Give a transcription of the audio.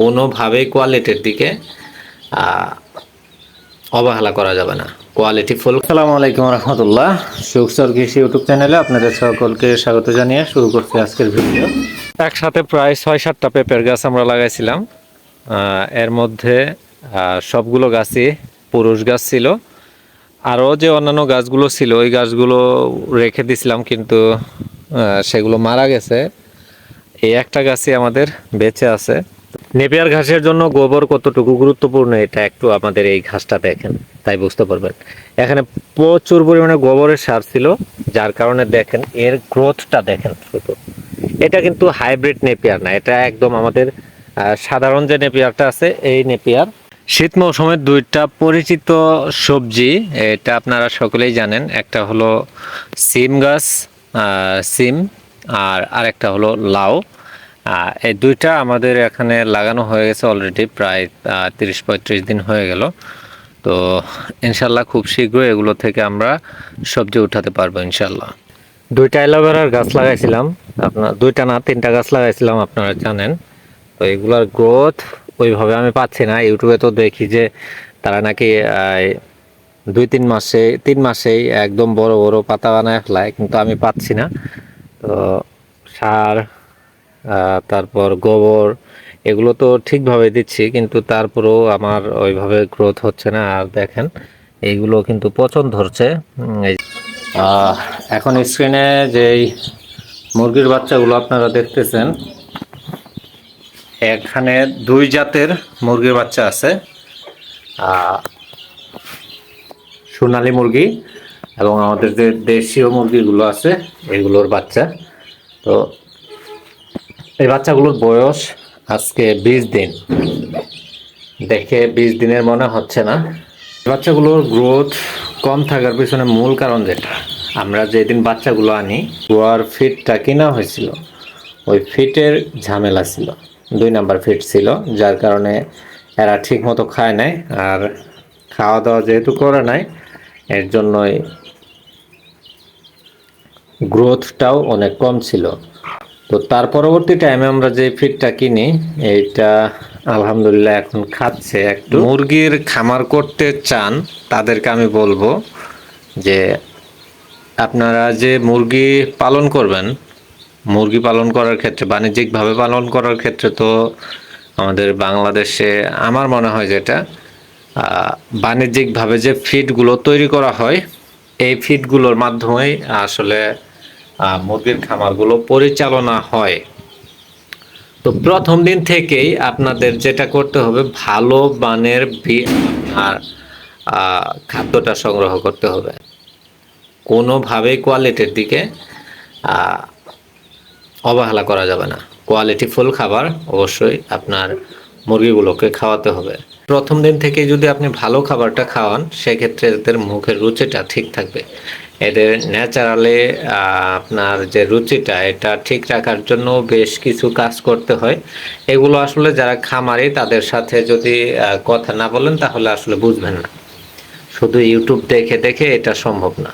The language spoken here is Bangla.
কোনোভাবেই কোয়ালিটির দিকে অবহেলা করা যাবে না। কোয়ালিটি ফুল সালামু আলাইকুম রহমতুল্লাহ। সুখসর কৃষি ইউটিউব চ্যানেলে আপনাদের সকলকে স্বাগত জানিয়ে শুরু করছি আজকের ভিডিও। একসাথে প্রায় ছয় সাতটা পেঁপের গাছ আমরা লাগাইছিলাম। এর মধ্যে সবগুলো গাছই পুরুষ গাছ ছিল। আরও যে অন্যান্য গাছগুলো ছিল ওই গাছগুলো রেখে দিছিলাম কিন্তু সেগুলো মারা গেছে। এই একটা গাছই আমাদের বেঁচে আছে। নেপিয়ার ঘাসের জন্য গোবর কতটুকু গুরুত্বপূর্ণ, এটা একটু আমাদের এই ঘাসটা দেখেন, তাই বুঝতে পারবেন। এখানে প্রচুর পরিমাণে গোবরের সার ছিল, যার কারণে দেখেন এর গ্রোথটা দেখেন শুধু। এটা কিন্তু হাইব্রিড নেপিয়ার না, এটা একদম আমাদের সাধারণ যে নেপিয়ারটা আছে, এই নেপিয়ার। শীত মৌসুমের দুইটা পরিচিত সবজি, এটা আপনারা সকলেই জানেন, একটা হলো সিম গাছ সিম, আর আরেকটা হলো লাউ। এই দুইটা আমাদের এখানে লাগানো হয়ে গেছে অলরেডি প্রায় তিরিশ পঁয়ত্রিশ দিন হয়ে গেল। তো ইনশাল্লাহ খুব শীঘ্রই এগুলো থেকে আমরা সবজি উঠাতে পারব, ইনশাল্লাহ। দুইটা অ্যালোভেরার গাছ লাগাইছিলাম, আপনার দুইটা না, তিনটা গাছ লাগাইছিলাম, আপনারা জানেন। তো এগুলার গ্রোথ ওইভাবে আমি পাচ্ছি না। ইউটিউবে তো দেখি যে তারা নাকি দুই, তিন মাসে, তিন মাসেই একদম বড় বড় পাতা বানায় ফেলায়, কিন্তু আমি পাচ্ছি না। তো সার তারপর গোবর, এগুলো তো ঠিকভাবে দিচ্ছি, কিন্তু তারপরেও আমার ওইভাবে গ্রোথ হচ্ছে না। আর দেখেন, এইগুলো কিন্তু পচন ধরছে। এখন স্ক্রিনে যেই মুরগির বাচ্চাগুলো আপনারা দেখতেছেন, এখানে দুই জাতের মুরগির বাচ্চা আছে। সোনালী মুরগি এবং আমাদের যে দেশীয় মুরগিগুলো আছে, এগুলোর বাচ্চা। তো এই বাচ্চাগুলোর বয়স আজকে বিশ দিন। দেখে বিশ দিনের মনে হচ্ছে না। বাচ্চাগুলোর গ্রোথ কম থাকার পিছনে মূল কারণ যেটা। আমরা যেদিন বাচ্চাগুলো আনি গোয়ার ফিটটা কিনা হয়েছিল। ওই ফিটের ঝামেলা ছিল। দুই নাম্বার ফিট ছিল, যার কারণে এরা ঠিক মতো খায় নাই আর খাওয়া দাওয়া যেহেতু করে নাই, এর জন্যই গ্রোথটাও অনেক কম ছিল। তো তার পরবর্তী টাইমে আমরা যে ফিডটা কিনি, এইটা আলহামদুলিল্লাহ এখন খাচ্ছে একটু। মুরগির খামার করতে চান, তাদেরকে আমি বলব যে আপনারা যে মুরগি পালন করবেন, মুরগি পালন করার ক্ষেত্রে, বাণিজ্যিকভাবে পালন করার ক্ষেত্রে তো আমাদের বাংলাদেশে আমার মনে হয় যেটা বাণিজ্যিকভাবে যে ফিডগুলো তৈরি করা হয়, এই ফিডগুলোর মাধ্যমেই আসলে মুরগির খামারগুলো পরিচালনা হয়। তো প্রথম দিন থেকেই আপনাদের যেটা করতে হবে, ভালো মানের আর খাদ্যটা সংগ্রহ করতে হবে। কোনোভাবেই কোয়ালিটির দিকে অবহেলা করা যাবে না। কোয়ালিটি ফুল খাবার অবশ্যই আপনার মুরগিগুলোকে খাওয়াতে হবে। প্রথম দিন থেকে যদি আপনি ভালো খাবারটা খাওয়ান, সেক্ষেত্রে এদের মুখের রুচিটা ঠিক থাকবে। এদের ন্যাচারালে আপনার যে রুচিটা, এটা ঠিক রাখার জন্য বেশ কিছু কাজ করতে হয়। এগুলো আসলে যারা খামারি, তাদের সাথে যদি কথা না বলেন, তাহলে আসলে বুঝবেন না। শুধু ইউটিউব দেখে দেখে এটা সম্ভব না।